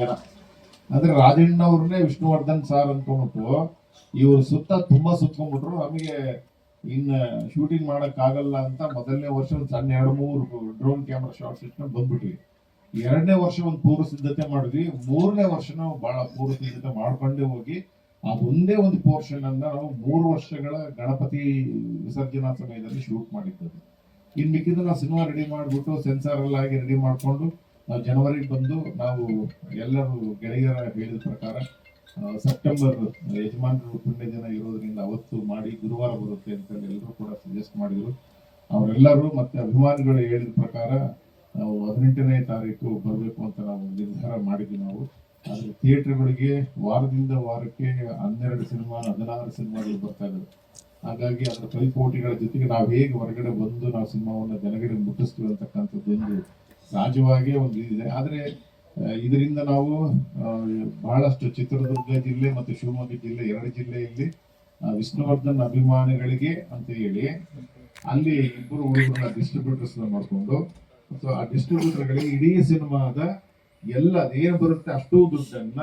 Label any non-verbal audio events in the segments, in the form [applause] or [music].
ಜನ ಅಂದ್ರೆ ರಾಜಣ್ಣ ಅವ್ರನ್ನೇ ವಿಷ್ಣುವರ್ಧನ್ ಸಾರ್ ಅನ್ಕೊಂಡ್ಬಿಟ್ಟು ಇವ್ರ ಸುತ್ತ ತುಂಬಾ ಸುತ್ಕೊಂಡ್ಬಿಟ್ರು. ನಮಗೆ ಇನ್ನ ಶೂಟಿಂಗ್ ಮಾಡಕ್ ಆಗಲ್ಲ ಅಂತ ಮೊದಲನೇ ವರ್ಷ ಒಂದ್ ಸಣ್ಣ ಎರಡು ಮೂರು ಡ್ರೋನ್ ಕ್ಯಾಮ್ರಾ ಶಾರ್ಟ್ಸ್ ಇಟ್ಕೊಂಡು ಬಂದ್ಬಿಟ್ವಿ. ಎರಡನೇ ವರ್ಷ ಒಂದು ಪೂರ್ವ ಸಿದ್ಧತೆ ಮಾಡಿದ್ವಿ. ಮೂರನೇ ವರ್ಷನೂ ಬಹಳ ಪೂರ್ವ ಸಿದ್ಧತೆ ಮಾಡ್ಕೊಂಡೇ ಹೋಗಿ, ಆ ಒಂದೇ ಒಂದು ಪೋರ್ಷನ್ ಅನ್ನ ನಾವು ಮೂರು ವರ್ಷಗಳ ಗಣಪತಿ ವಿಸರ್ಜನಾ ಸಮಯದಲ್ಲಿ ಶೂಟ್ ಮಾಡಿದ್ದದು ಇನ್ ಮಿಕ್ಕಿದ್ರೆ ನಾವು ಸಿನಿಮಾ ರೆಡಿ ಮಾಡ್ಬಿಟ್ಟು ಸೆನ್ಸಾರ್ ಎಲ್ಲ ಆಗಿ ರೆಡಿ ಮಾಡ್ಕೊಂಡು ನಾವು ಜನವರಿಗೆ ಬಂದು ನಾವು ಎಲ್ಲರೂ ಗೆಳೆಯರ ಹೇಳಿದ ಪ್ರಕಾರ ಸೆಪ್ಟೆಂಬರ್, ಯಜಮಾನರು ಪುಣ್ಯ ಜನ ಇರೋದ್ರಿಂದ ಅವತ್ತು ಮಾಡಿ ಗುರುವಾರ ಬರುತ್ತೆ ಅಂತ ಎಲ್ಲರೂ ಕೂಡ ಸಜೆಸ್ಟ್ ಮಾಡಿದ್ರು. ಅವರೆಲ್ಲರೂ ಮತ್ತೆ ಅಭಿಮಾನಿಗಳು ಹೇಳಿದ ಪ್ರಕಾರ, ನಾವು ಹದಿನೆಂಟನೇ ತಾರೀಕು ಬರಬೇಕು ಅಂತ ನಾವು ನಿರ್ಧಾರ ಮಾಡಿದ್ವಿ ನಾವು. ಆದರೆ ಥಿಯೇಟರ್ಗಳಿಗೆ ವಾರದಿಂದ ವಾರಕ್ಕೆ ಹನ್ನೆರಡು ಸಿನಿಮಾ, ಹದಿನಾರು ಸಿನಿಮಾಗಳು ಬರ್ತಾ ಇದ್ದಾವೆ ಹಾಗಾಗಿ ಅದರ ಪೈಪೋಟಿಗಳ ಜೊತೆಗೆ ನಾವು ಹೇಗೆ ಹೊರಗಡೆ ಬಂದು ನಾವು ಸಿನಿಮಾವನ್ನು ಜನಗಳಿಗೆ ಮುಟ್ಟಿಸ್ತೀವಿ ಅಂತಕ್ಕಂಥದ್ದು ಒಂದು ಸಹಜವಾಗಿಯೇ ಒಂದು ಇದೆ. ಆದರೆ ಇದರಿಂದ ನಾವು ಬಹಳಷ್ಟು ಚಿತ್ರದುರ್ಗ ಜಿಲ್ಲೆ ಮತ್ತು ಶಿವಮೊಗ್ಗ ಜಿಲ್ಲೆ ಎರಡು ಜಿಲ್ಲೆಯಲ್ಲಿ ವಿಷ್ಣುವರ್ಧನ್ ಅಭಿಮಾನಿಗಳಿಗೆ ಅಂತ ಹೇಳಿ, ಅಲ್ಲಿ ಇಬ್ಬರು ಹುಡುಗರನ್ನ ಡಿಸ್ಟ್ರಿಬ್ಯೂಟರ್ಸ್ ಮಾಡಿಕೊಂಡು ಸೊ ಆ ಡಿಸ್ಟ್ರಿಬ್ಯೂಟರ್ಗಳಿಗೆ ಇಡೀ ಸಿನಿಮಾದ ಎಲ್ಲ ಏನು ಬರುತ್ತೆ ಅಷ್ಟು ದುಡ್ಡನ್ನ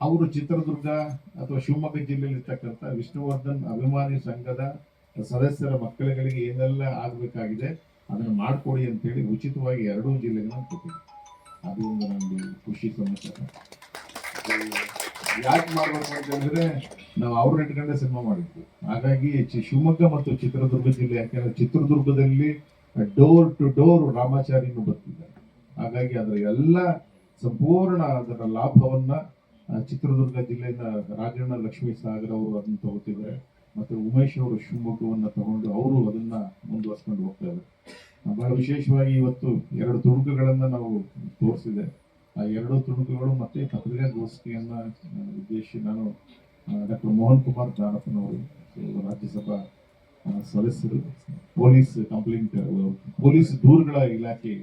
ಅವರು ಚಿತ್ರದುರ್ಗ ಅಥವಾ ಶಿವಮೊಗ್ಗ ಜಿಲ್ಲೆಯಲ್ಲಿ ಇರ್ತಕ್ಕಂಥ ವಿಷ್ಣುವರ್ಧನ್ ಅಭಿಮಾನಿ ಸಂಘದ ಸದಸ್ಯರ ಮಕ್ಕಳುಗಳಿಗೆ ಏನೆಲ್ಲ ಆಗಬೇಕಾಗಿದೆ ಅದನ್ನ ಮಾಡಿಕೊಡಿ ಅಂತೇಳಿ ಉಚಿತವಾಗಿ ಎರಡೂ ಜಿಲ್ಲೆಗಳನ್ನ ಕೊಟ್ಟಿದ್ದೆ. ಅದು ಒಂದು ನಮಗೆ ಖುಷಿ ಸಮಾಚಾರ ಯಾಕೆ ಮಾಡಬೇಕು ಅಂತಂದರೆ ನಾವು ಅವ್ರನ್ನ ಇಟ್ಕೊಂಡೆ ಸಿನಿಮಾ ಮಾಡಿದ್ವಿ. ಹಾಗಾಗಿ ಶಿವಮೊಗ್ಗ ಮತ್ತು ಚಿತ್ರದುರ್ಗ ಜಿಲ್ಲೆ, ಯಾಕೆಂದರೆ ಚಿತ್ರದುರ್ಗದಲ್ಲಿ ಡೋರ್ ಟು ಡೋರ್ ರಾಮಾಚಾರಿನು ಬರ್ತಿದ್ದಾರೆ ಹಾಗಾಗಿ ಅದರ ಎಲ್ಲ ಸಂಪೂರ್ಣ ಅದರ ಲಾಭವನ್ನು ಚಿತ್ರದುರ್ಗ ಜಿಲ್ಲೆಯಿಂದ ರಾಜಣ್ಣ ಲಕ್ಷ್ಮೀ ಸಾಗರ್ ಅವರು ಅದನ್ನು ತಗೋತಿದ್ದಾರೆ. ಮತ್ತೆ ಉಮೇಶ್ ಅವರು ಶಿವಮೊಗ್ಗವನ್ನು ತಗೊಂಡು ಅವರು ಅದನ್ನ ಮುಂದುವರ್ಸ್ಕೊಂಡು ಹೋಗ್ತಾ ಇದ್ದಾರೆ. ಬಹಳ ವಿಶೇಷವಾಗಿ ಇವತ್ತು ಎರಡು ತುಣುಕುಗಳನ್ನು ನಾವು ತೋರಿಸಿದೆ. ಆ ಎರಡು ತುಣುಕುಗಳು ಮತ್ತೆ ಪತ್ರಿಕಾಗೋಷ್ಠಿಯನ್ನ ಆ, ಉದ್ದೇಶಿಸಿ ನಾನು ಡಾಕ್ಟರ್ ಮೋಹನ್ ಕುಮಾರ್ ದಾನಪ್ಪನವರು ರಾಜ್ಯಸಭಾ ಸದಸ್ಯರು ಪೊಲೀಸ್ ಕಂಪ್ಲೇಂಟ್ ಪೊಲೀಸ್ ದೂರುಗಳ ಇಲಾಖೆ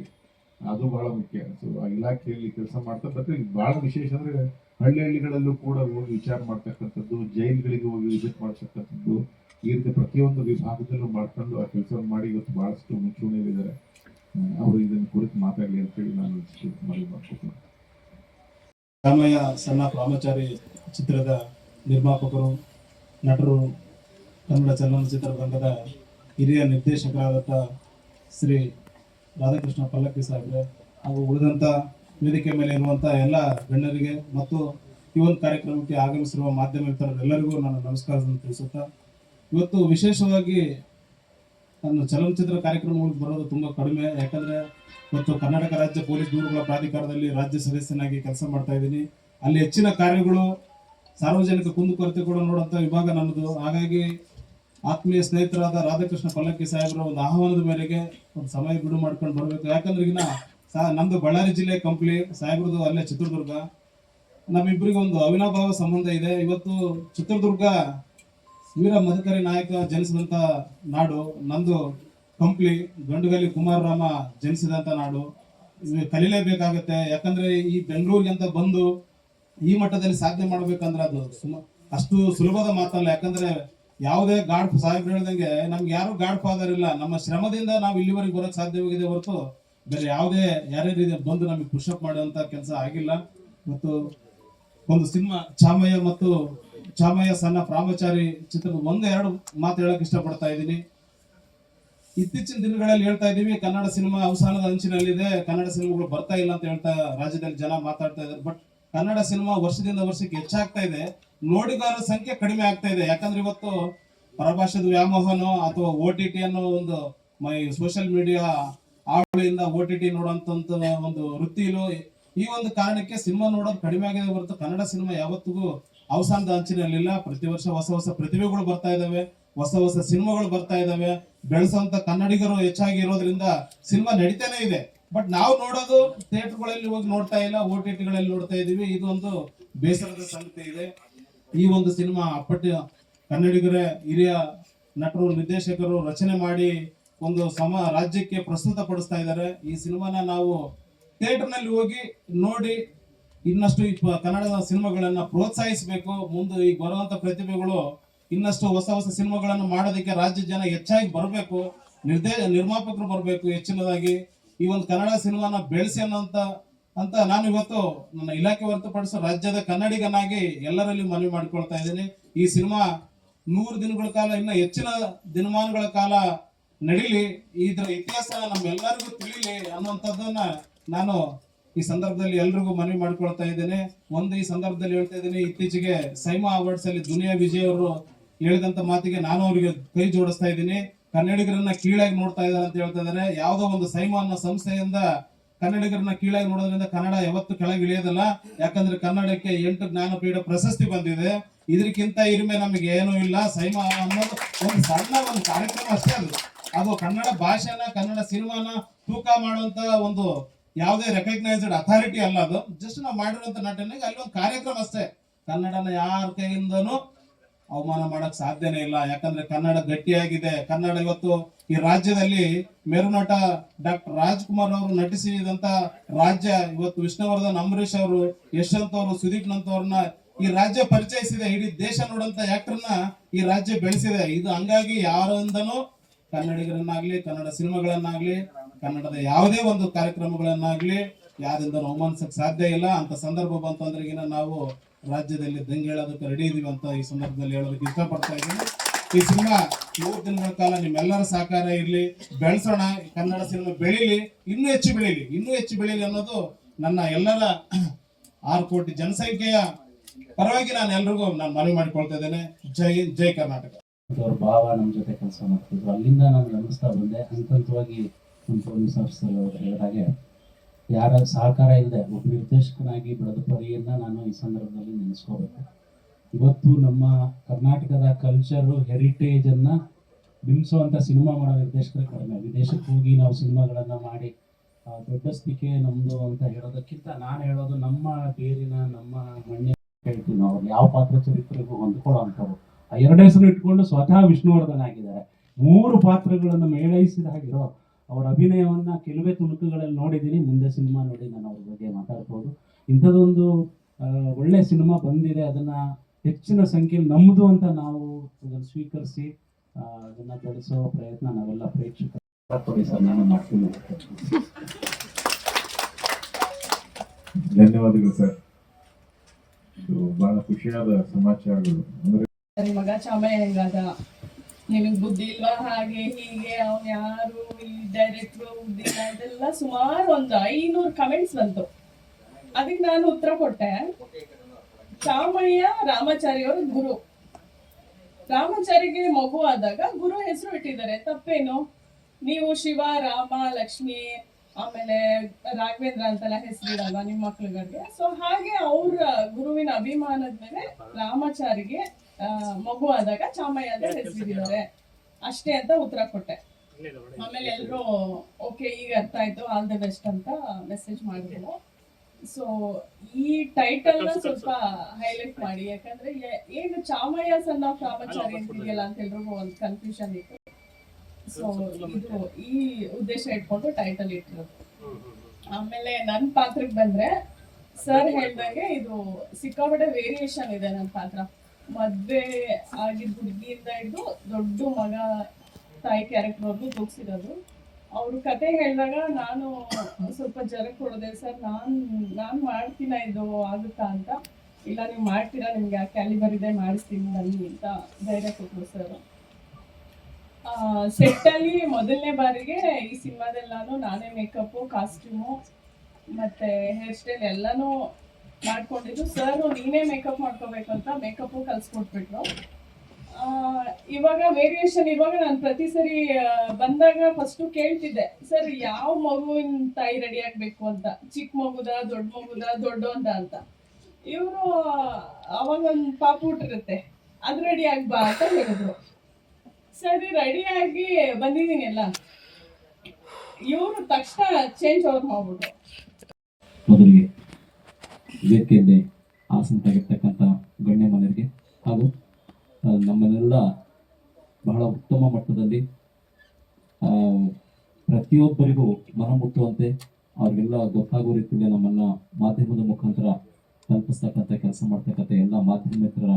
ಅದು ಬಹಳ ಮುಖ್ಯ. ಸೊ ಆ ಇಲಾಖೆಯಲ್ಲಿ ಕೆಲಸ ಮಾಡ್ತಾ ಮತ್ತೆ ಬಹಳ ವಿಶೇಷ ಅಂದ್ರೆ ಹಳ್ಳಿ ಹಳ್ಳಿಗಳಲ್ಲೂ ಕೂಡ ಹೋಗಿ ವಿಚಾರ ಮಾಡ್ತಕ್ಕಂಥದ್ದು, ಜೈಲ್ಗಳಿಗೆ ಹೋಗಿ ವಿಸಿಟ್ ಮಾಡ್ತಕ್ಕಂಥದ್ದು, ಈ ರೀತಿ ಪ್ರತಿಯೊಂದು ವಿಭಾಗದಲ್ಲೂ ಮಾಡ್ಕೊಂಡು ಆ ಕೆಲಸ ಮಾಡಿ ಇವತ್ತು ಬಹಳಷ್ಟು ಮುಂಚೂಣಿಯಲ್ಲಿದ್ದಾರೆ. ಅವರು ಇದನ್ನು ಕುರಿತು ಮಾತಾಡಲಿ ಅಂತೇಳಿ ನಾನು ಮನವಿ ಮಾಡ್ಕೊತೀನಿ. ರಾಮಯ್ಯ, ಸಣ್ಣ ಪ್ರಾಮಚಾರಿ ಚಿತ್ರದ ನಿರ್ಮಾಪಕರು, ನಟರು, ಕನ್ನಡ ಚಲನಚಿತ್ರ ರಂಗದ ಹಿರಿಯ ನಿರ್ದೇಶಕರಾದಂಥ ಶ್ರೀ ರಾಧಾಕೃಷ್ಣ ಪಲ್ಲಕ್ಕಿ ಸಾಹೇಬ್ರೆ, ಹಾಗೂ ಉಳಿದಂಥ ವೇದಿಕೆ ಮೇಲೆ ಇರುವಂಥ ಎಲ್ಲ ಗಣ್ಯರಿಗೆ ಮತ್ತು ಈ ಒಂದು ಕಾರ್ಯಕ್ರಮಕ್ಕೆ ಆಗಮಿಸಿರುವ ಮಾಧ್ಯಮ ಮಿತ್ರರೆಲ್ಲರಿಗೂ ನಾನು ನಮಸ್ಕಾರವನ್ನು ತಿಳಿಸುತ್ತಾ, ಇವತ್ತು ವಿಶೇಷವಾಗಿ ನನ್ನ ಚಲನಚಿತ್ರ ಕಾರ್ಯಕ್ರಮಗಳಿಗೆ ಬರೋದು ತುಂಬ ಕಡಿಮೆ. ಯಾಕಂದರೆ ಇವತ್ತು ಕರ್ನಾಟಕ ರಾಜ್ಯ ಪೊಲೀಸ್ ದೂರುಗಳ ಪ್ರಾಧಿಕಾರದಲ್ಲಿ ರಾಜ್ಯ ಸದಸ್ಯನಾಗಿ ಕೆಲಸ ಮಾಡ್ತಾ ಇದ್ದೀನಿ. ಅಲ್ಲಿ ಹೆಚ್ಚಿನ ಕಾರ್ಯಗಳು ಸಾರ್ವಜನಿಕ ಕುಂದುಕೊರತೆ ಕೂಡ ನೋಡುವಂಥ ವಿಭಾಗ ನನ್ನದು ಹಾಗಾಗಿ ಆತ್ಮೀಯ ಸ್ನೇಹಿತರಾದ ರಾಧಾಕೃಷ್ಣ ಪಲ್ಲಕ್ಕಿ ಸಾಹೇಬರ ಒಂದು ಆಹ್ವಾನದ ಮೇರೆಗೆ ಒಂದು ಸಮಯ ಬಿಡು ಮಾಡ್ಕೊಂಡು ಬರಬೇಕು. ಯಾಕಂದ್ರೆ ಈಗಿನ ಸಾ ನಮ್ದು ಬಳ್ಳಾರಿ ಜಿಲ್ಲೆ ಕಂಪ್ಲಿ, ಸಾಹೇಬ್ರದ್ದು ಅಲ್ಲೇ ಚಿತ್ರದುರ್ಗ. ನಮ್ಮಿಬ್ಬರಿಗೆ ಒಂದು ಅವಿನಾಭಾವ ಸಂಬಂಧ ಇದೆ. ಇವತ್ತು ಚಿತ್ರದುರ್ಗ ವೀರ ಮದಕರಿ ನಾಯಕ ಜನಿಸಿದಂತ ನಾಡು, ನಂದು ಕಂಪ್ಲಿ ಗಂಡುಗಲಿ ಕುಮಾರರಾಮ ಜನಿಸಿದಂತ ನಾಡು. ಕಲೀಲೇಬೇಕಾಗತ್ತೆ. ಯಾಕಂದ್ರೆ ಈ ಬೆಂಗಳೂರಿಗೆ ಅಂತ ಬಂದು ಈ ಮಟ್ಟದಲ್ಲಿ ಸಾಧನೆ ಮಾಡ್ಬೇಕಂದ್ರೆ ಅದು ಸುಮ ಅಷ್ಟು ಸುಲಭದ ಮಾತಲ್ಲ. ಯಾಕಂದ್ರೆ ಯಾವುದೇ ಗಾಡ್ ಸಾಹೇಬ್ರು ಹೇಳ್ದಂಗೆ ನಮ್ಗೆ ಯಾರು ಗಾಡ್ ಫಾದರ್ ಇಲ್ಲ ನಮ್ಮ ಶ್ರಮದಿಂದ ನಾವು ಇಲ್ಲಿವರೆಗೆ ಬರೋಕ್ ಸಾಧ್ಯವಾಗಿದೆ ಹೊರತು ಬೇರೆ ಯಾವುದೇ ಯಾರೇ ರೀತಿ ಬಂದು ನಮಗೆ ಪುಷಪ್ ಮಾಡುವಂತ ಕೆಲಸ ಆಗಿಲ್ಲ. ಮತ್ತು ಒಂದು ಸಿನಿಮಾ ಚಾಮಯ್ಯ ಮತ್ತು ಚಾಮಯ್ಯ ಸಣ್ಣ ಪ್ರಾಮಚಾರಿ ಚಿತ್ರದ ಎರಡು ಮಾತು ಹೇಳಕ್ ಇಷ್ಟಪಡ್ತಾ ಇದ್ದೀನಿ. ಇತ್ತೀಚಿನ ದಿನಗಳಲ್ಲಿ ಹೇಳ್ತಾ ಇದ್ದೀವಿ, ಕನ್ನಡ ಸಿನಿಮಾ ಅವಸಾನದ ಅಂಚಿನಲ್ಲಿದೆ, ಕನ್ನಡ ಸಿನಿಮಾಗಳು ಬರ್ತಾ ಇಲ್ಲ ಅಂತ ಹೇಳ್ತಾ ರಾಜ್ಯದಲ್ಲಿ ಜನ ಮಾತಾಡ್ತಾ ಇದ್ದಾರೆ. ಬಟ್ ಕನ್ನಡ ಸಿನಿಮಾ ವರ್ಷದಿಂದ ವರ್ಷಕ್ಕೆ ಹೆಚ್ಚಾಗ್ತಾ ಇದೆ. ನೋಡಿಗಾರರ ಸಂಖ್ಯೆ ಕಡಿಮೆ ಆಗ್ತಾ ಇದೆ. ಯಾಕಂದ್ರೆ ಇವತ್ತು ಪರಭಾಷೆದ ವ್ಯಾಮೋಹನೋ ಅಥವಾ ಓ ಟಿ ಟಿ ಅನ್ನೋ ಒಂದು ಮೈ ಸೋಷಿಯಲ್ ಮೀಡಿಯಾ ಆವಳಿಯಿಂದ ಓ ಟಿ ಟಿ ನೋಡೋಂತ ಒಂದು ವೃತ್ತಿಲು ಈ ಒಂದು ಕಾರಣಕ್ಕೆ ಸಿನಿಮಾ ನೋಡೋದು ಕಡಿಮೆ ಆಗಿದೆ ಹೊರತು ಕನ್ನಡ ಸಿನಿಮಾ ಯಾವತ್ತಿಗೂ ಅವಸಾನದ ಅಂಚಿನಲ್ಲಿಲ್ಲ. ಪ್ರತಿ ವರ್ಷ ಹೊಸ ಹೊಸ ಪ್ರತಿಭೆಗಳು ಬರ್ತಾ ಇದಾವೆ. ಹೊಸ ಹೊಸ ಸಿನಿಮಾಗಳು ಬರ್ತಾ ಇದಾವೆ. ಬೆಳೆಸುವಂತ ಕನ್ನಡಿಗರು ಹೆಚ್ಚಾಗಿ ಇರೋದ್ರಿಂದ ಸಿನಿಮಾ ನಡೀತಾನೆ ಇದೆ. ಬಟ್ ನಾವು ನೋಡೋದು ಥಿಯೇಟರ್ಗಳಲ್ಲಿ ಹೋಗಿ ನೋಡ್ತಾ ಇಲ್ಲ, ಓ ಟಿ ಟಿಗಳಲ್ಲಿ ನೋಡ್ತಾ ಇದೀವಿ. ಇದೊಂದು ಬೇಸರದ ಸಂಗತಿ ಇದೆ. ಈ ಒಂದು ಸಿನಿಮಾ ಅಪ್ಪಟ್ಟ ಕನ್ನಡಿಗರ ಹಿರಿಯ ನಟರು, ನಿರ್ದೇಶಕರು ರಚನೆ ಮಾಡಿ ಒಂದು ಸಮ ರಾಜ್ಯಕ್ಕೆ ಪ್ರಸ್ತುತ ಪಡಿಸ್ತಾ ಇದ್ದಾರೆ. ಈ ಸಿನಿಮಾನ ನಾವು ಥಿಯೇಟರ್ನಲ್ಲಿ ಹೋಗಿ ನೋಡಿ ಇನ್ನಷ್ಟು ಕನ್ನಡದ ಸಿನಿಮಾಗಳನ್ನ ಪ್ರೋತ್ಸಾಹಿಸಬೇಕು. ಮುಂದೆ ಈಗ ಬರುವಂತ ಪ್ರತಿಭೆಗಳು ಇನ್ನಷ್ಟು ಹೊಸ ಹೊಸ ಸಿನಿಮಾಗಳನ್ನು ಮಾಡೋದಕ್ಕೆ ರಾಜ್ಯ ಜನ ಹೆಚ್ಚಾಗಿ ಬರಬೇಕು. ನಿರ್ದೇ ನಿರ್ಮಾಪಕರು ಬರಬೇಕು ಹೆಚ್ಚಿನದಾಗಿ. ಈ ಒಂದು ಕನ್ನಡ ಸಿನಿಮಾನ ಬೆಳೆಸಿ ಅಂತ ನಾನು ಇವತ್ತು ನನ್ನ ಇಲಾಖೆ ಹೊರತುಪಡಿಸಿ ರಾಜ್ಯದ ಕನ್ನಡಿಗನಾಗಿ ಎಲ್ಲರಲ್ಲಿ ಮನವಿ ಮಾಡಿಕೊಳ್ತಾ ಇದ್ದೀನಿ. ಈ ಸಿನಿಮಾ ನೂರು ದಿನಗಳ ಕಾಲ, ಇನ್ನ ಹೆಚ್ಚಿನ ದಿನಮಾನಗಳ ಕಾಲ ನಡೀಲಿ. ಇದರ ಇತಿಹಾಸ ನಮ್ಮೆಲ್ಲರಿಗೂ ತಿಳಿಲಿ ಅನ್ನುವಂಥದ್ದನ್ನ ನಾನು ಈ ಸಂದರ್ಭದಲ್ಲಿ ಎಲ್ರಿಗೂ ಮನವಿ ಮಾಡಿಕೊಳ್ತಾ ಇದ್ದೇನೆ. ಒಂದು ಈ ಸಂದರ್ಭದಲ್ಲಿ ಹೇಳ್ತಾ ಇದ್ದೀನಿ, ಇತ್ತೀಚೆಗೆ ಸೈಮಾ ಅವಾರ್ಡ್ಸ್ ಅಲ್ಲಿ ದುನಿಯಾ ವಿಜಯ್ ಅವರು ಹೇಳಿದಂತ ಮಾತಿಗೆ ನಾನು ಅವರಿಗೆ ಕೈ ಜೋಡಿಸ್ತಾ ಇದ್ದೀನಿ. ಕನ್ನಡಿಗರನ್ನ ಕೀಳಾಗಿ ನೋಡ್ತಾ ಇದ್ದಾರೆ ಅಂತ ಹೇಳ್ತಾ ಇದ್ದಾರೆ. ಯಾವುದೋ ಒಂದು ಸೈಮಾ ಅನ್ನೋ ಸಂಸ್ಥೆಯಿಂದ ಕನ್ನಡಿಗರನ್ನ ಕೀಳಾಗಿ ನೋಡೋದ್ರಿಂದ ಕನ್ನಡ ಯಾವತ್ತು ಕೆಳಗೆ ಇಳಿಯೋದಿಲ್ಲ. ಯಾಕಂದ್ರೆ ಕನ್ನಡಕ್ಕೆ ಎಂಟು ಜ್ಞಾನಪೀಠ ಪ್ರಶಸ್ತಿ ಬಂದಿದೆ. ಇದಕ್ಕಿಂತ ಇರಿಮೆ ನಮಗೆ ಏನೂ ಇಲ್ಲ. ಸೈಮಾ ಅನ್ನೋದು ಒಂದು ಸಣ್ಣ ಒಂದು ಕಾರ್ಯಕ್ರಮ ಅಷ್ಟೇ ಅದು. ಅದು ಕನ್ನಡ ಭಾಷೆನ, ಕನ್ನಡ ಸಿನಿಮಾನ ತೂಕ ಮಾಡುವಂತ ಒಂದು ಯಾವುದೇ ರೆಕಗ್ನೈಸ್ಡ್ ಅಥಾರಿಟಿ ಅಲ್ಲ ಅದು. ಜಸ್ಟ್ ನಾವು ಮಾಡಿರುವಂತ ನಟನೆಗೆ ಅಲ್ಲಿ ಒಂದು ಕಾರ್ಯಕ್ರಮ ಅಷ್ಟೇ. ಕನ್ನಡನ ಯಾರ ಕೈಯಿಂದನೂ ಅವಮಾನ ಮಾಡಕ್ ಸಾಧ್ಯನೇ ಇಲ್ಲ. ಯಾಕಂದ್ರೆ ಕನ್ನಡ ಗಟ್ಟಿಯಾಗಿದೆ. ಕನ್ನಡ ಇವತ್ತು ಈ ರಾಜ್ಯದಲ್ಲಿ ಮೇರುನಟ ಡಾಕ್ಟರ್ ರಾಜ್ಕುಮಾರ್ ಅವರು ನಟಿಸಿದಂತ ರಾಜ್ಯ ಇವತ್ತು ವಿಷ್ಣುವರ್ಧನ್ ಅಂಬರೀಷ್ ಅವರು, ಯಶವಂತ್ ಅವರು, ಸುದೀಪ್ ನಂತವ್ರನ್ನ ಈ ರಾಜ್ಯ ಪರಿಚಯಿಸಿದೆ. ಇಡೀ ದೇಶ ನೋಡಂತ ಆಕ್ಟರ್ನ ಈ ರಾಜ್ಯ ಬೆಳೆಸಿದೆ. ಇದು ಹಂಗಾಗಿ ಯಾರಿಂದನೂ ಕನ್ನಡಿಗರನ್ನಾಗ್ಲಿ, ಕನ್ನಡ ಸಿನಿಮಾಗಳನ್ನಾಗ್ಲಿ, ಕನ್ನಡದ ಯಾವುದೇ ಒಂದು ಕಾರ್ಯಕ್ರಮಗಳನ್ನಾಗ್ಲಿ ಯಾರಿಂದ ಅವಮಾನಿಸಕ್ ಸಾಧ್ಯ ಇಲ್ಲ. ಅಂತ ಸಂದರ್ಭ ಬಂತು ಅಂದ್ರೆಗಿನ ನಾವು ರಾಜ್ಯದಲ್ಲಿ ದಂಗೆ ಹೇಳೋದಕ್ಕೆ ರೆಡಿ ಇದೀವಿ ಅಂತ ಈ ಸಂದರ್ಭದಲ್ಲಿ ಹೇಳೋದಕ್ಕೆ ಇಷ್ಟಪಡ್ತಾ ಇದ್ದೀನಿ. ಈ ಸಿನಿಮಾ ಮೂರು ದಿನಗಳ ಕಾಲ ನಿಮ್ಮೆಲ್ಲರ ಸಹಕಾರ ಇರಲಿ ಬೆಳೆಸೋಣ. ಕನ್ನಡ ಸಿನಿಮಾ ಬೆಳೀಲಿ ಇನ್ನೂ ಹೆಚ್ಚು ಬೆಳೀಲಿ ಇನ್ನೂ ಹೆಚ್ಚು ಬೆಳೀಲಿ ಅನ್ನೋದು ನನ್ನ ಎಲ್ಲರ [clears throat] ಆರು ಕೋಟಿ ಜನಸಂಖ್ಯೆಯ ಪರವಾಗಿ ನಾನು ಎಲ್ರಿಗೂ ನಾನು ಮನವಿ ಮಾಡಿಕೊಳ್ತಾ ಇದ್ದೇನೆ. ಜೈ ಹಿಂದ್, ಜೈ ಕರ್ನಾಟಕ. ಅವ್ರ ಭಾವ ನಮ್ಮ ಜೊತೆ ಕೆಲಸ ಮಾಡ್ತಿದ್ರು. ಅಲ್ಲಿಂದ ನಾನು ಗಮನಿಸ್ತಾ ಬಂದೆ. ಹಂತ ಹಂತವಾಗಿ ನಮ್ಮ ಪೊಲೀಸ್ ಆಫೀಸರ್ ಅವರು ಹೇಳಿದಾಗೆ ಯಾರ ಸಹಕಾರ ಇಲ್ಲದೆ ಒಬ್ಬ ನಿರ್ದೇಶಕನಾಗಿ ಬೆಳೆದ ನಾನು ಈ ಸಂದರ್ಭದಲ್ಲಿ ನೆನೆಸ್ಕೋಬೇಕು. ಇವತ್ತು ನಮ್ಮ ಕರ್ನಾಟಕದ ಕಲ್ಚರು ಹೆರಿಟೇಜನ್ನ ಬಿಂಬಿಸುವಂಥ ಸಿನಿಮಾ ಮಾಡೋ ನಿರ್ದೇಶಕರು ಕಡಿಮೆ. ವಿದೇಶಕ್ಕೆ ಹೋಗಿ ನಾವು ಸಿನಿಮಾಗಳನ್ನು ಮಾಡಿ ಆ, ದೊಡ್ಡ ಸ್ಪಿಕೆ ನಮ್ಮದು ಅಂತ ಹೇಳೋದಕ್ಕಿಂತ ನಾನು ಹೇಳೋದು ನಮ್ಮ ಬೇರಿನ ನಮ್ಮ ಮಣ್ಣಿನ ಹೇಳ್ತೀವಿ ನಾವು. ಅವ್ರು ಯಾವ ಪಾತ್ರ ಚರಿತ್ರೆಗೂ ಹೊಂದ್ಕೊಳ್ಳೋ ಅಂಥವು ಆ ಎರಡು ಹೆಸರು ಇಟ್ಕೊಂಡು ಸ್ವತಃ ವಿಷ್ಣುವರ್ಧನ್ ಆಗಿದ್ದಾರೆ. ಮೂರು ಪಾತ್ರಗಳನ್ನು ಮೇಳೈಸಿದ ಹಾಗಿರೋ ಅವರ ಅಭಿನಯವನ್ನ ಕೆಲವೇ ತುಣುಕುಗಳಲ್ಲಿ ನೋಡಿದ್ದೀನಿ. ಮುಂದೆ ಸಿನಿಮಾ ನೋಡಿ ನಾನು ಅವ್ರ ಬಗ್ಗೆ ಮಾತಾಡ್ಬೋದು. ಇಂಥದ್ದೊಂದು ಒಳ್ಳೆ ಸಿನಿಮಾ ಬಂದಿದೆ. ಅದನ್ನ ಹೆಚ್ಚಿನ ಸಂಖ್ಯೆಯಲ್ಲಿ ನಮ್ಮದು ಅಂತ ನಾವು ಅದನ್ನು ಸ್ವೀಕರಿಸಿ ಅದನ್ನ ಬೆಳೆಸೋ ಪ್ರಯತ್ನ ನಾವೆಲ್ಲ ಪ್ರೇಕ್ಷಕರು ಕೊಡಿ ಸರ್ ನಾನು ಮಾಡ್ತೀನಿ. ಧನ್ಯವಾದಗಳು ಸರ್. ಬಹಳ ಖುಷಿಯಾದ ಸಮಾಚಾರಗಳು. ಅಂದ್ರೆ ಮಗ ಚಾಮಯ್ಯ ಹೆಂಗಾದ ನಿಮಗ್ ಬುದ್ಧಿ ಇಲ್ವಾ? ಹಾಗೆ ಹೀಗೆ ಅವನು ಯಾರು ಡೈರೆಕ್ಟ್ರು ಇದೆಲ್ಲ ಸುಮಾರು ಒಂದು ಐನೂರು ಕಮೆಂಟ್ಸ್ ಬಂತು. ಅದಕ್ಕೆ ನಾನು ಉತ್ತರ ಕೊಟ್ಟೆ. ಚಾಮಯ್ಯ ರಾಮಾಚಾರಿ ಅವ್ರ ಗುರು. ರಾಮಾಚಾರಿಗೆ ಮಗು ಆದಾಗ ಗುರು ಹೆಸರು ಇಟ್ಟಿದ್ದಾರೆ. ತಪ್ಪೇನು? ನೀವು ಶಿವ, ರಾಮ, ಲಕ್ಷ್ಮಿ, ಆಮೇಲೆ ರಾಘವೇಂದ್ರ ಅಂತೆಲ್ಲ ಹೆಸರಿಡಲ್ಲ ನಿಮ್ಮ ಮಕ್ಳುಗಳಿಗೆ? ಸೊ ಹಾಗೆ ಅವ್ರ ಗುರುವಿನ ಅಭಿಮಾನದ ಮೇಲೆ ರಾಮಾಚಾರಿಗೆ ಮಗು ಆದಾಗ ಚಾಮಯ್ಯ ಅಂತ ಹೆಸರಿದ್ದಾರೆ ಅಷ್ಟೇ ಅಂತ ಉತ್ತರ ಕೊಟ್ಟೆ. ಆಮೇಲೆ ಎಲ್ಲರೂ ಓಕೆ ಈಗ ಅರ್ಥ ಆಯ್ತು ಆಲ್ ದ ಬೆಸ್ಟ್ ಅಂತ ಮೆಸೇಜ್ ಮಾಡಿದ್ರು. ಸೊ ಈ ಟೈಟಲ್ನ ಸ್ವಲ್ಪ ಹೈಲೈಟ್ ಮಾಡಿ ಯಾಕಂದ್ರೆ ಏನು ಚಾಮಯ್ಯ ಸಣ್ಣ ಆಫ್ ರಾಮಾಚಾರಿ ಅಂತಿದೆಯಲ್ಲ ಅಂತ ಎಲ್ರಿಗೂ ಒಂದು ಕನ್ಫ್ಯೂಷನ್ ಇತ್ತು. ಸೊ ಇದು ಈ ಉದ್ದೇಶ ಇಟ್ಕೊಂಡು ಟೈಟಲ್ ಇಟ್ಟಿರೋದು. ಆಮೇಲೆ ನನ್ನ ಪಾತ್ರಕ್ಕೆ ಬಂದ್ರೆ ಸರ್ ಹೇಳ್ದಂಗೆ ಇದು ಸಿಕ್ಕಾಪಟ್ಟೆ ವೇರಿಯೇಷನ್ ಇದೆ ನನ್ನ ಪಾತ್ರ. ಮದ್ವೆ ಆಗಿದ್ದ ಹುಡುಗಿಯಿಂದ ಹಿಡಿದು ದೊಡ್ಡ ಮಗ ತಾಯಿ ಕ್ಯಾರೆಕ್ಟರ್ ಅವ್ರದ್ದು ಜೋಗಿಸಿರೋದು ಅವರು ಕತೆ ಹೇಳಿದಾಗ ನಾನು ಸ್ವಲ್ಪ ಜರಕ್ ಕೊಡದೆ, ಸರ್, ನಾನು ನಾನು ಮಾಡ್ತೀನ ಇದು? ಆಗುತ್ತಾ ಅಂತ? ಇಲ್ಲ, ನೀವು ಮಾಡ್ತೀರಾ? ನಿಮ್ಗೆ ಆ ಕ್ಯಾಲಿಬರ್ ಇದೆ, ಮಾಡಿಸ್ತೀನಿ ಬನ್ನಿ ಅಂತ ಧೈರ್ಯ ಕೊಟ್ಟರು ಸರ್ ಸೆಟ್ ಅಲ್ಲಿ ಮೊದಲನೇ ಬಾರಿಗೆ ಈ ಸಿನಿಮಾದೆಲ್ಲಾನು ನಾನೇ ಮೇಕಪ್ಪು ಕಾಸ್ಟ್ಯೂಮು ಮತ್ತೆ ಹೇರ್ ಸ್ಟೈಲ್ ಎಲ್ಲಾನು ಮಾಡ್ಕೊಂಡಿದ್ದು. ಸರ್ ನೀನೇ ಮೇಕಪ್ ಮಾಡ್ಕೋಬೇಕು ಅಂತ ಮೇಕಪ್ಪು ಕಲ್ಸ್ಕೊಟ್ಬಿಟ್ರು. ಇವಾಗ ವೇರಿಯೇಷನ್ ಇವಾಗ ನಾನು ಪ್ರತಿ ಸರಿ ಬಂದಾಗ ಫಸ್ಟು ಕೇಳ್ತಿದ್ದೆ, ಸರ್, ಯಾವ ಮಗುವಿನ ತಾಯಿ ರೆಡಿ ಆಗ್ಬೇಕು ಅಂತ? ಚಿಕ್ಕ ಮಗುದ, ದೊಡ್ಡ ಮಗುದ, ದೊಡ್ಡ ಅಂತ? ಇವರು ಅವಾಗ ಒಂದು ಪಾಪ ಹುಟ್ಟಿರುತ್ತೆ. ಅದು ರೆಡಿ ಆಗ್ಬಾ ಅಂತ ಹೇಳಿದ್ರು. ಸರಿ ರೆಡಿ ಆಗಿ ಬಂದಿದ್ದೀನಿ ಎಲ್ಲ. ಇವರು ತಕ್ಷಣ ಚೇಂಜ್ ಓವರ್ ಮಾಡ್ಬಿಟ್ರು. ಮೊದಲಿಗೆ ವೇದಿಕೆಯಲ್ಲಿ ಆಸನರಾಗಿರ್ತಕ್ಕಂಥ ಗಣ್ಯ ಮನೆಯರಿಗೆ ಹಾಗೂ ನಮ್ಮನ್ನೆಲ್ಲ ಬಹಳ ಉತ್ತಮ ಮಟ್ಟದಲ್ಲಿ ಪ್ರತಿಯೊಬ್ಬರಿಗೂ ಮನಮುಟ್ಟುವಂತೆ ಅವ್ರಿಗೆಲ್ಲ ಗೊತ್ತಾಗೋ ರೀತಿಯಲ್ಲಿ ನಮ್ಮನ್ನ ಮಾಧ್ಯಮದ ಮುಖಾಂತರ ತಲುಪಿಸ್ತಕ್ಕಂಥ ಕೆಲಸ ಮಾಡ್ತಕ್ಕಂಥ ಎಲ್ಲ ಮಾಧ್ಯಮಿಕರ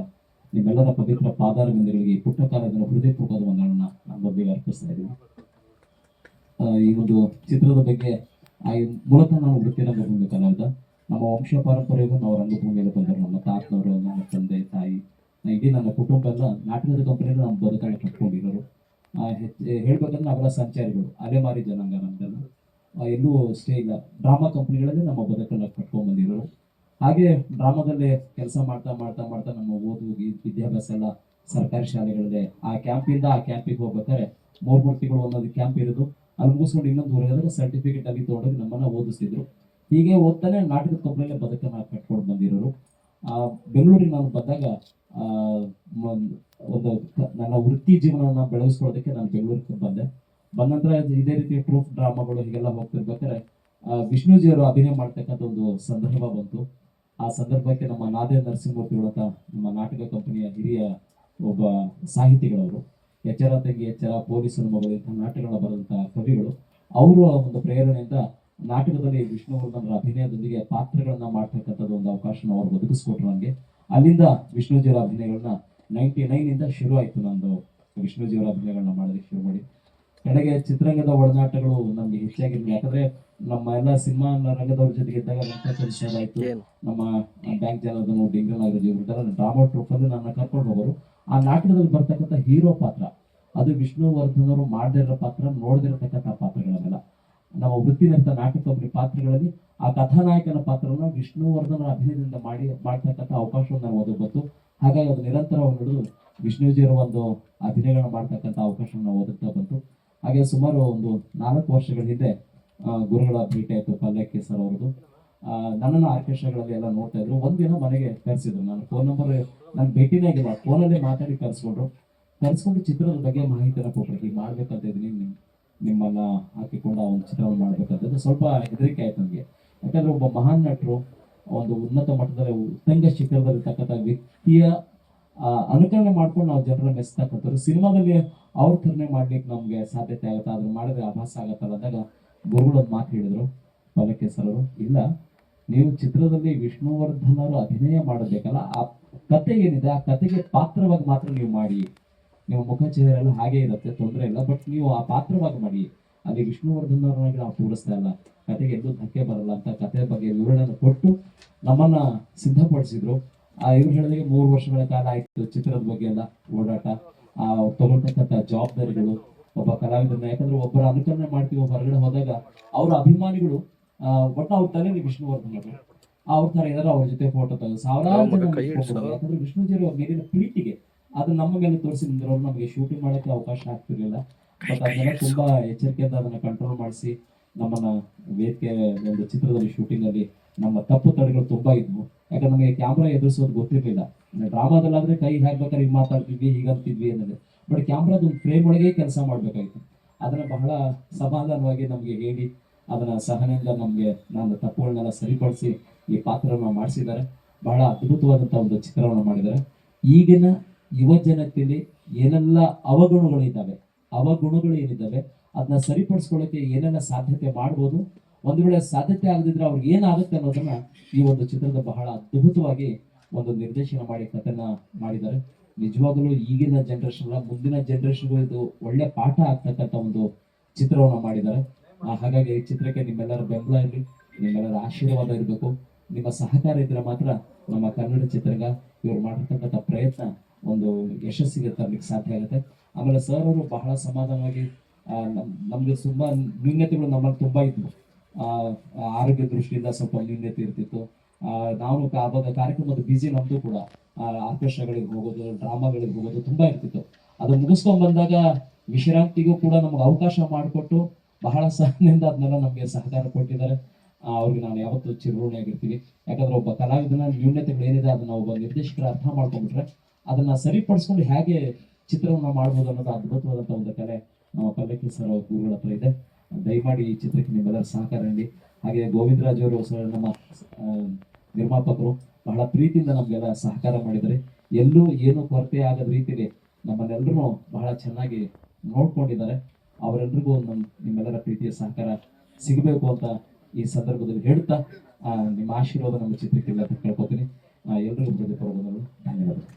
ನಿಮ್ಮೆಲ್ಲರ ಪವಿತ್ರ ಪಾದಾರವಿಂದಗಳಿಗೆ ಈ ಪುಟ್ಟ ಕಾಲದ ಹೃದಯಪೂರ್ವಕವಾದ ವಂದನೆಗಳನ್ನ ನಾನು ಬಗ್ಗೆ ಅರ್ಪಿಸ್ತಾ ಇದ್ದೀನಿ. ಆ, ಈ ಒಂದು ಚಿತ್ರದ ಬಗ್ಗೆ ಆ ಮೂಲತಃ ನಾವು ವೃತ್ತಿ ರಂಗಭೂಮಿ ಕಲಾವಿದ ನಮ್ಮ ವಂಶ ಪಾರಂಪರ್ಯವನ್ನು ನಾವು ರಂಗಭೂಮಿಯಲ್ಲಿ ಬಂದರು ನಮ್ಮ ತಾತನವರು ನಮ್ಮ ತಂದೆ ತಾಯಿ ಇಡೀ ನನ್ನ ಕುಟುಂಬ ಎಲ್ಲ ನಾಟಕದ ಕಂಪನಿಯಲ್ಲಿ ನಮ್ಮ ಬದುಕಾಗಿ ಕಟ್ಕೊಂಡಿರೋರು. ಹೇಳ್ಬೇಕಂದ್ರೆ ನಾವೆಲ್ಲ ಸಂಚಾರಿಗಳು. ಅಲೆಮಾರಿ ಜನಾಂಗ ನಮ್ದೆಲ್ಲ. ಎಲ್ಲೂ ಸ್ಟೇ ಇಲ್ಲ. ಡ್ರಾಮಾ ಕಂಪ್ನಿಗಳಲ್ಲಿ ನಮ್ಮ ಬದುಕನ್ನು ಕಟ್ಕೊಂಡ್ ಬಂದಿರೋರು ಹಾಗೆ ಡ್ರಾಮಾದಲ್ಲಿ ಕೆಲಸ ಮಾಡ್ತಾ ಮಾಡ್ತಾ ಮಾಡ್ತಾ ನಮ್ಮ ಓದು ವಿದ್ಯಾಭ್ಯಾಸ ಎಲ್ಲ ಸರ್ಕಾರಿ ಶಾಲೆಗಳಲ್ಲಿ ಆ ಕ್ಯಾಂಪಿಂದ ಆ ಕ್ಯಾಂಪಿಗೆ ಹೋಗ್ಬೇಕಾದ್ರೆ ಮೂರ್ ಮೂರು ತಿಂಗಳು ಒಂದೊಂದು ಕ್ಯಾಂಪ್ ಇರೋದು. ಅಲ್ಲಿ ಮುಗಿಸ್ಕೊಂಡು ಇನ್ನೊಂದು ಊರಿಗೆ ಸರ್ಟಿಫಿಕೇಟ್ ಅಲ್ಲಿ ತೊಗೊಂಡೋಗಿ ನಮ್ಮನ್ನ ಓದಿಸ್ತಿದ್ರು. ಹೀಗೆ ಓದ್ತಾನೆ ನಾಟಕದ ಕಂಪ್ನಿಯಲ್ಲೇ ಬದುಕನ್ನ ಕಟ್ಕೊಂಡು ಬಂದಿರೋರು. ಆ ಬೆಂಗಳೂರಿಗೆ ನಾನು ಬಂದಾಗ ಒಂದು ನನ್ನ ವೃತ್ತಿ ಜೀವನನ ಬೆಳೆಸ್ಕೊಳ್ಳೋದಕ್ಕೆ ನಾನು ಬೆಂಗಳೂರಿಗೆ ಬಂದೆ. ಬಂದ ನಂತರ ಇದೇ ರೀತಿ ಪ್ರೂಫ್ ಡ್ರಾಮಾಗಳು ಹೀಗೆಲ್ಲ ಹೋಗ್ತಿರ್ಬೇಕಾದ್ರೆ ವಿಷ್ಣುಜಿ ವಿಷ್ಣುಜಿಯವರು ಅಭಿನಯ ಮಾಡ್ತಕ್ಕಂಥ ಒಂದು ಸಂದರ್ಭ ಬಂತು. ಆ ಸಂದರ್ಭಕ್ಕೆ ನಮ್ಮ ನಾದೇ ಅಂತ ನಮ್ಮ ನಾಟಕ ಕಂಪನಿಯ ಹಿರಿಯ ಒಬ್ಬ ಸಾಹಿತಿಗಳವರು, ಎಚ್ಚರ ತಂಗಿ, ಎಚ್ಚರ ಪೊಲೀಸರು ಮಗಳು ಇಂಥ ನಾಟಕಗಳನ್ನ ಕವಿಗಳು, ಅವರು ಒಂದು ಪ್ರೇರಣೆಯಿಂದ ನಾಟಕದಲ್ಲಿ ವಿಷ್ಣುವರ್ಧನರ ಅಭಿನಯದೊಂದಿಗೆ ಪಾತ್ರಗಳನ್ನ ಮಾಡ್ತಕ್ಕಂಥದ್ದು ಒಂದು ಅವಕಾಶನ ಅವ್ರು ಒದಗಿಸ್ಕೊಟ್ರು ನನಗೆ ಅಲ್ಲಿಂದ ವಿಷ್ಣುಜಿಯವರ ಅಭಿನಯಗಳನ್ನ ನೈಂಟಿ ನೈನ್ ಇಂದ ಶುರು ಆಯ್ತು ನಂದು ವಿಷ್ಣುಜಿಯವರ ಅಭಿನಯಗಳನ್ನ ಮಾಡೋದಕ್ಕೆ ಶುರು ಮಾಡಿ. ಕಡೆಗೆ ಚಿತ್ರರಂಗದ ಒಡನಾಟಗಳು ನಮ್ಗೆ ಹೆಚ್ಚಾಗಿರ್ಲಿ. ಯಾಕಂದ್ರೆ ನಮ್ಮ ಎಲ್ಲ ಸಿನಿಮಾ ರಂಗದವ್ರ ಜೊತೆಗೆ ಇದ್ದಾಗ ಆಯ್ತು. ನಮ್ಮ ಬ್ಯಾಂಕ್ ಜನಾರ್ದನ್ ಡಿಂಗಲ್ ನಾಗರಾಜ್ ಇವ್ರ ಡ್ರಾಮಾ ಟ್ರೂಪ್ ಅಲ್ಲಿ ನನ್ನ ಕರ್ಕೊಂಡು ಹೋಗೋರು. ಆ ನಾಟಕದಲ್ಲಿ ಬರ್ತಕ್ಕಂಥ ಹೀರೋ ಪಾತ್ರ ಅದು ವಿಷ್ಣುವರ್ಧನ್ ಅವರು ಮಾಡದೇ ಇರೋ ಪಾತ್ರ ನೋಡದಿರತಕ್ಕಂಥ ಪಾತ್ರಗಳನ್ನೆಲ್ಲ. ನಮ್ಮ ವೃತ್ತಿನಿರತ ನಾಟಕ ಕಂಪನಿ ಪಾತ್ರಗಳಲ್ಲಿ ಆ ಕಥಾನಾಯಕನ ಪಾತ್ರವನ್ನು ವಿಷ್ಣುವರ್ಧನ ಅಭಿನಯದಿಂದ ಮಾಡಿ, ಮಾಡ್ತಕ್ಕಂಥ ಅವಕಾಶವನ್ನು ನಾವು ಬಂತು ಹಾಗಾಗಿ ಅದು ನಿರಂತರವಾಗಿ ನಡೆದು ಒಂದು ಅಭಿನಯಗಳನ್ನ ಮಾಡ್ತಕ್ಕಂಥ ಅವಕಾಶವನ್ನು ನಾವು ಬಂತು ಹಾಗೆ ಸುಮಾರು ಒಂದು ನಾಲ್ಕು ವರ್ಷಗಳ ಹಿಂದೆ ಗುರುಗಳ ಭೇಟಿ ಆಯ್ತು ಪಲ್ಲಕ್ಕಿ ಸರ್ ಅವ್ರದ್ದು. ನನ್ನ ನನ್ನನ್ನು ಆರ್ಕೆಸ್ಟ್ರಾಗಳಲ್ಲಿ ಎಲ್ಲ ನೋಡ್ತಾ ಇದ್ರು. ಒಂದಿನ ಮನೆಗೆ ಕರೆಸಿದ್ರು. ನಾನು ಫೋನ್ ನಂಬರ್ ನಾನು ಭೇಟಿನೇ ಆಗಿಲ್ಲ. ಫೋನಲ್ಲೇ ಮಾತಾಡಿ ಕರೆಸ್ಕೊಂಡ್ರು. ಕರೆಸ್ಕೊಂಡು ಚಿತ್ರದ ಬಗ್ಗೆ ಮಾಹಿತಿನ ಕೊಟ್ಟರು ಹೀಗೆ ಮಾಡ್ಬೇಕಂತ ಇದ್ದೀನಿ. ನಿಮ್ಮನ್ನ ಹಾಕಿಕೊಂಡು ಆ ಒಂದು ಚಿತ್ರವನ್ನು ಮಾಡ್ಬೇಕಂತ ಸ್ವಲ್ಪ ಹೆದರಿಕೆ ಆಯ್ತು ನನಗೆ ಯಾಕಂದ್ರೆ ಒಬ್ಬ ಮಹಾನ್ ನಟರು, ಒಂದು ಉನ್ನತ ಮಟ್ಟದಲ್ಲಿ, ಉತ್ತಂಗ ಶಿಖರದಲ್ಲಿರ್ತಕ್ಕಂಥ ವ್ಯಕ್ತಿಯ ಅನುಕರಣೆ ಮಾಡ್ಕೊಂಡು ನಾವು ಜನರ ಮೆಚ್ಚತಕ್ಕಂಥವ್ರು ಸಿನಿಮಾದಲ್ಲಿ ಅವ್ರ ಥರನೇ ಮಾಡ್ಲಿಕ್ಕೆ ನಮ್ಗೆ ಸಾಧ್ಯತೆ ಆಗುತ್ತೆ. ಅದ್ರ ಮಾಡಿದ್ರೆ ಆಭಾಸ ಆಗತ್ತಲ್ಲ ಅಂದಾಗ ಗುರುಗಳು ಮಾತು ಹೇಳಿದ್ರು ಪಲಕ್ಕೆ ಸರ್ ಅವರು ಇಲ್ಲ, ನೀವು ಚಿತ್ರದಲ್ಲಿ ವಿಷ್ಣುವರ್ಧನರು ಅಭಿನಯ ಮಾಡಬೇಕಲ್ಲ, ಆ ಕತೆ ಏನಿದೆ, ಆ ಕತೆಗೆ ಪಾತ್ರವಾಗಿ ಮಾತ್ರ ನೀವು ಮಾಡಿ. ನಿಮ್ಮ ಮುಖ ಎಲ್ಲ ಹಾಗೆ ಇರುತ್ತೆ ತೊಂದರೆ ಇಲ್ಲ. ಬಟ್ ನೀವು ಆ ಪಾತ್ರವಾಗಿ ಮಾಡಿ. ಅಲ್ಲಿ ವಿಷ್ಣುವರ್ಧನ್ ಅವ್ರನ್ನಾಗಿ ನಾವು ತೋರಿಸ್ತಾ ಇಲ್ಲ. ಕತೆಗೆ ಎಲ್ಲೂ ಧಕ್ಕೆ ಬರಲ್ಲ ಅಂತ ಕತೆ ಬಗ್ಗೆ ವಿವರಣೆಯನ್ನು ಕೊಟ್ಟು ನಮ್ಮನ್ನ ಸಿದ್ಧಪಡಿಸಿದ್ರು. ಆ ಇವ್ರು ಹೇಳಿದಾಗ ಮೂರು ವರ್ಷಗಳ ಕಾಲ ಆಯ್ತು ಚಿತ್ರದ ಬಗ್ಗೆ ಎಲ್ಲ ಓಡಾಟ. ಆ ತಗೊಂಡಂತ ಜವಾಬ್ದಾರಿಗಳು ಒಬ್ಬ ಕಲಾವಿದರನ್ನ ಯಾಕಂದ್ರೆ ಒಬ್ಬರ ಅನುಕರಣೆ ಮಾಡ್ತೀವಿ ಹೊರಗಡೆ ಹೋದಾಗ ಅವರ ಅಭಿಮಾನಿಗಳು ಅಹ್ ಒಟ್ಟು ಅವ್ರ ತಲೆ ವಿಷ್ಣುವರ್ಧನ್ ಅವರು ಅವ್ರ ತರ ಏನಾದ್ರು ಅವ್ರ ಜೊತೆ ಫೋಟೋ ತೆಗೆದು ಸಾವಿರಾರು ಜನ ಯಾಕಂದ್ರೆ ವಿಷ್ಣುಜಿಯವರು ಅವ್ರ ಮೇಲಿನ ಪ್ರೀತಿಗೆ ಅದು ನಮಗೆಲ್ಲ ಮೇಲೆ ತೋರಿಸಿ ನಿಂತಿರೋರು ನಮಗೆ ಶೂಟಿಂಗ್ ಮಾಡಕ್ಕೆ ಅವಕಾಶ ಆಗ್ತಿರ್ಲಿಲ್ಲ. ಬಟ್ ಅದನ್ನ ತುಂಬಾ ಎಚ್ಚರಿಕೆಯಿಂದ ಅದನ್ನ ಕಂಟ್ರೋಲ್ ಮಾಡಿಸಿ ನಮ್ಮನ್ನ ವೇದಿಕೆ ಒಂದು ಚಿತ್ರದಲ್ಲಿ ಶೂಟಿಂಗ್ ಅಲ್ಲಿ ನಮ್ಮ ತಪ್ಪು ತಡೆಗಳು ತುಂಬಾ ಇದ್ವು. ಯಾಕಂದ್ರೆ ನಮಗೆ ಕ್ಯಾಮ್ರಾ ಎದುರಿಸೋದು ಗೊತ್ತಿರಲಿಲ್ಲ. ಡ್ರಾಮಾದಲ್ಲಾದ್ರೆ ಕೈ ಹಾಕ್ಬೇಕಾದ್ರೆ ಹಿಂಗೆ ಮಾತಾಡ್ತಿದ್ವಿ ಹೀಗಂತಿದ್ವಿ ಅನ್ನೋದು. ಬಟ್ ಕ್ಯಾಮ್ರಾದ ಒಂದು ಫ್ರೇಮ್ ಒಳಗೆ ಕೆಲಸ ಮಾಡ್ಬೇಕಾಯ್ತು. ಅದನ್ನ ಬಹಳ ಸಮಾಧಾನವಾಗಿ ನಮ್ಗೆ ಹೇಳಿ ಅದನ್ನ ಸಹನೆಯಿಂದ ನಮ್ಗೆ ನಾನು ತಪ್ಪುಗಳನ್ನೆಲ್ಲ ಸರಿಪಡಿಸಿ ಈ ಪಾತ್ರವನ್ನ ಮಾಡಿಸಿದ್ದಾರೆ. ಬಹಳ ಅದ್ಭುತವಾದಂತಹ ಒಂದು ಚಿತ್ರವನ್ನು ಮಾಡಿದ್ದಾರೆ. ಈಗಿನ ಯುವ ಏನೆಲ್ಲ ಏನೆಲ್ಲ ಅವಗುಣಗಳಿದ್ದಾವೆ, ಅವಗುಣಗಳು ಏನಿದ್ದಾವೆ ಅದನ್ನ ಸರಿಪಡಿಸ್ಕೊಳ್ಳೋಕೆ ಏನೆಲ್ಲ ಸಾಧ್ಯತೆ ಮಾಡ್ಬೋದು? ಒಂದು ವೇಳೆ ಸಾಧ್ಯತೆ ಆಗದಿದ್ರೆ ಅವ್ರಿಗೆ ಏನಾಗುತ್ತೆ ಅನ್ನೋದನ್ನ ಈ ಒಂದು ಚಿತ್ರದ ಬಹಳ ಅದ್ಭುತವಾಗಿ ಒಂದು ನಿರ್ದೇಶನ ಮಾಡಿ ಕಥೆನ ಮಾಡಿದ್ದಾರೆ. ನಿಜವಾಗಲೂ ಈಗಿನ ಜನರೇಷನ್ ಮುಂದಿನ ಜನರೇಷನ್ಗೂ ಇದು ಒಳ್ಳೆ ಪಾಠ ಆಗ್ತಕ್ಕಂಥ ಒಂದು ಚಿತ್ರವನ್ನ ಮಾಡಿದ್ದಾರೆ. ಹಾಗಾಗಿ ಈ ಚಿತ್ರಕ್ಕೆ ನಿಮ್ಮೆಲ್ಲರ ಬೆಂಬಲ ಇರಲಿ, ನಿಮ್ಮೆಲ್ಲರ ಆಶೀರ್ವಾದ ಇರಬೇಕು. ನಿಮ್ಮ ಸಹಕಾರ ಇದ್ರೆ ಮಾತ್ರ ನಮ್ಮ ಕನ್ನಡ ಚಿತ್ರರಂಗ ಇವ್ರು ಮಾಡಿರ್ತಕ್ಕಂಥ ಪ್ರಯತ್ನ ಒಂದು ಯಶಸ್ಸಿಗೆ ತರಲಿಕ್ಕೆ ಸಾಧ್ಯ ಆಗುತ್ತೆ. ಆಮೇಲೆ ಸರ್ ಅವರು ಬಹಳ ಸಮಾಧಾನವಾಗಿ ನಮಗೆ ನಮ್- ನಮ್ಗೆ ತುಂಬಾ ನ್ಯೂನ್ಯತೆಗಳು ನಮ್ಮಲ್ಲಿ ತುಂಬಾ ಇದ್ವು. ಆರೋಗ್ಯ ದೃಷ್ಟಿಯಿಂದ ಸ್ವಲ್ಪ ನ್ಯೂನ್ಯತೆ ಇರ್ತಿತ್ತು. ನಾವು ಆವಾಗ ಕಾರ್ಯಕ್ರಮದ ಬಿಜಿ ನಮ್ದು ಕೂಡ ಆರ್ಕೆಸ್ಟ್ರಾಗಳಿಗೆ ಹೋಗೋದು, ಡ್ರಾಮಾಗಳಿಗೆ ಹೋಗೋದು ತುಂಬಾ ಇರ್ತಿತ್ತು. ಅದು ಮುಗಿಸ್ಕೊಂಡ್ ಬಂದಾಗ ವಿಶ್ರಾಂತಿಗೂ ಕೂಡ ನಮ್ಗೆ ಅವಕಾಶ ಮಾಡಿಕೊಟ್ಟು ಬಹಳ ಸಹನೆಯಿಂದ ಅದನ್ನೆಲ್ಲ ನಮಗೆ ಸಹಕಾರ ಕೊಟ್ಟಿದ್ದಾರೆ. ಅವ್ರಿಗೆ ನಾನು ಯಾವತ್ತೂ ಚಿರಋಣಿಯಾಗಿರ್ತೀವಿ ಯಾಕಂದ್ರೆ ಒಬ್ಬ ಕಲಾವಿದನ ನ್ಯೂನ್ಯತೆಗಳು ಏನಿದೆ ಅದನ್ನ ಒಬ್ಬ ನಿರ್ದೇಶಕರ ಅರ್ಥ ಮಾಡ್ಕೊಂಡ್ಬಿಟ್ರೆ ಅದನ್ನ ಸರಿಪಡಿಸ್ಕೊಂಡು ಹೇಗೆ ಚಿತ್ರವನ್ನ ಮಾಡ್ಬೋದು ಅನ್ನೋದು ಅದ್ಭುತವಾದಂತ ಒಂದು ಕಲೆ, ನಮ್ಮ ಪಲ್ಲಕ್ಕಿ ಸರ್ ಅವರ ಗುರುಗಳ ಹತ್ರ ಇದೆ. ದಯಮಾಡಿ ಈ ಚಿತ್ರಕ್ಕೆ ನಿಮ್ಮೆಲ್ಲರ ಸಹಕಾರ ನೀಡಿ. ಹಾಗೆ ಗೋವಿಂದರಾಜ್ ಅವರು ಸರ್, ನಮ್ಮ ನಿರ್ಮಾಪಕರು ಬಹಳ ಪ್ರೀತಿಯಿಂದ ನಮ್ಗೆಲ್ಲ ಸಹಕಾರ ಮಾಡಿದ್ದಾರೆ. ಎಲ್ಲರೂ ಏನು ಕೊರತೆ ಆಗದ ರೀತಿಯಲ್ಲಿ ನಮ್ಮನ್ನೆಲ್ಲರೂ ಬಹಳ ಚೆನ್ನಾಗಿ ನೋಡ್ಕೊಂಡಿದ್ದಾರೆ. ಅವರೆಲ್ಲರಿಗೂ ನಮ್, ನಿಮ್ಮೆಲ್ಲರ ಪ್ರೀತಿಯ ಸಹಕಾರ ಸಿಗಬೇಕು ಅಂತ ಈ ಸಂದರ್ಭದಲ್ಲಿ ಹೇಳ್ತಾ ನಿಮ್ಮ ಆಶೀರ್ವಾದ ನಮ್ಮ ಚಿತ್ರಕ್ಕೆಲ್ಲ ಕೇಳ್ಕೊತೀನಿ ಎಲ್ಲರಿಗೂ ಹೃದಯಪೂರ್ವಕವಾದ ಧನ್ಯವಾದಗಳು.